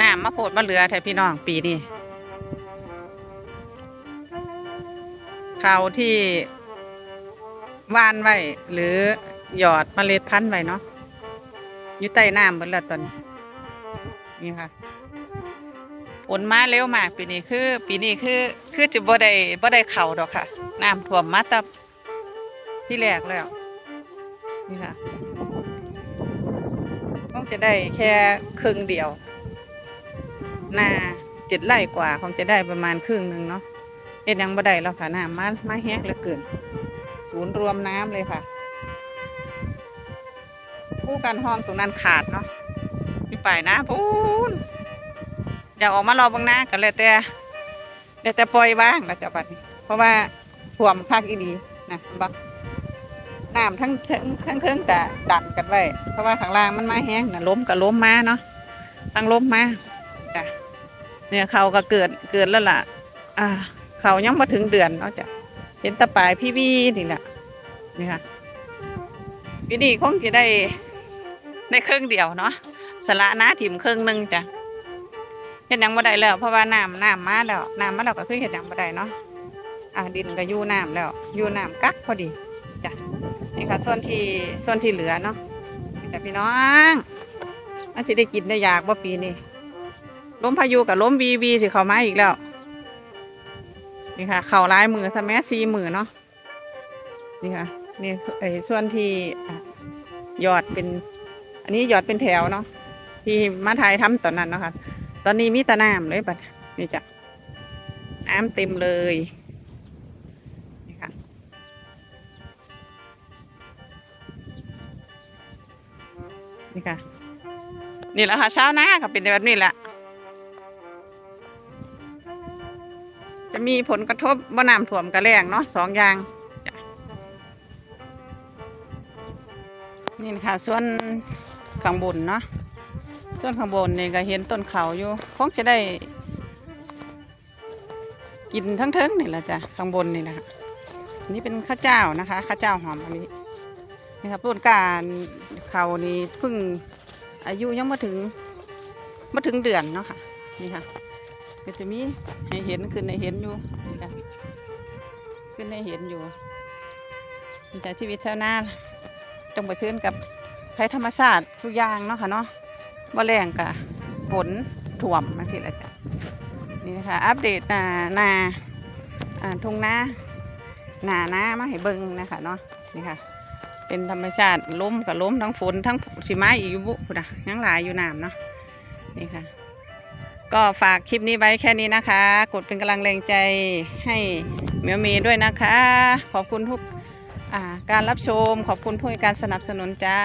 น้ำมาโพดมาเหลือแท้พี่น้องปีนี้ข้าวที่ว่านไว้หรือหยอดเมล็ดพันธุ์ไว้เนาะอยู่ใต้น้ำหมดแล้วตอนนี้นี่ค่ะฝนมาเร็วมากปีนี้คือ ปีนี้คือคือจะบ่ได้บ่ได้เข่าดอกค่ะน้ำท่วมมาตับที่แรกแล้วนี่ค่ะต้องจะได้แค่ครึ่งเดียว นาเจ็ดไร่กว่าคงจะได้ประมาณครึ่งหนึ่งเนาะเอ็ดยังบ่ได้แล้วค่ะน้ำมามาแห้งเหลือเกิน ศูนย์รวมน้ำเลยค่ะ ผู้กันห้องตรงนั้นขาดเนาะพี่ไปนะพูนอยากออกมารอบางหน้ากันเลยแต่แต่แต่ปล่อยว่างแล้วจะบัดนี้ เพราะว่าท่วมภาคอีดีนะบักน้ำทั้งเทิงทั้งเทิงกะดันกันไว้เพราะว่าข้างล่างมันมาแห้งนะล้มกับล้มมาเนาะทั้งล้มมาจ้ะ เนี่ยเขาก็เกิดเกิดแล้วล่ะ อ่า เขายังมาถึงเดือนเนาะจ้ะเห็นตะปลายพี่วีนี่แหละนี่ค่ะปีนี้คงจะได้ได้ครึ่งเดียวเนาะสละนาถิ่มครึ่งหนึ่งจ้ะเห็นยังบ่ได้แล้วเพราะว่าน้ำน้ำมาแล้วน้ำมาแล้วก็คือเห็นยังบ่ได้เนาะอ่าดินก็อยู่น้ำแล้วอยู่น้ำกักพอดีจ้ะนี่ค่ะส่วนที่ส่วนที่เหลือเนาะนี่จ้ะพี่น้องมันจะได้กินได้อยากว่าปีนี้ ลมพายุกับลมวีวีสิเข้ามาอีกแล้ว นี่ค่ะ เข่าลายมือสแมัสีมือเนาะนี่ค่ะนี่ไอ้ส่วนที่ยอดเป็น อันนี้หยอดเป็นแถวเนาะที่มาถ่ายทำตอนนั้นเนาะค่ะ ตอนนี้มีตะน้ำเลยบัดนี่จ้ะน้ำเต็มเลยนี่ค่ะนี่ค่ะนี่แหละค่ะเช้าหน้าค่ะเป็นแบบนี้แหละ จะมีผลกระทบบ่น้ำท่วมกระแรงเนาะสองอย่างนี่นะคะส่วนข้างบนเนาะส่วนข้างบนนี่ก็เห็นต้นเขาอยู่คงจะได้ กินทั้งเทิงนี่แหละจ้ะข้างบนนี่แหละค่ะอันนี้เป็นข้าวเจ้านะคะข้าวเจ้าหอมอันนี้นี่ครับต้นการเขานี่เพิ่งอายุยังมาถึงมาถึงเดือนเนาะค่ะนี่ค่ะ ก็จะมีให้เห็นขึ้นให้เห็นอยู่นี่ค่ะขึ้นให้เห็นอยู่มีแต่ชีวิตชาวนาต้องไปเชิญกับภัยธรรมชาติทุกอย่างเนาะค่ะเนาะบ่แรงกะฝนถ่วมมาสิละจ้ะนี่นะคะอัปเดตนานาทุ่งนาหนานามาให้เบิ่งนะคะเนาะนี่ค่ะ เป็นธรรมชาติล้มกับล้มทั้งฝนทั้งสีไม้อีกอยู่บุพุ่นนะยังหลายอยู่น้ำเนาะนี่ค่ะ ก็ฝากคลิปนี้ไว้แค่นี้นะคะ กดเป็นกำลังแรงใจให้เมียวมีด้วยนะคะ ขอบคุณทุกการรับชม ขอบคุณผู้การสนับสนุนจ้า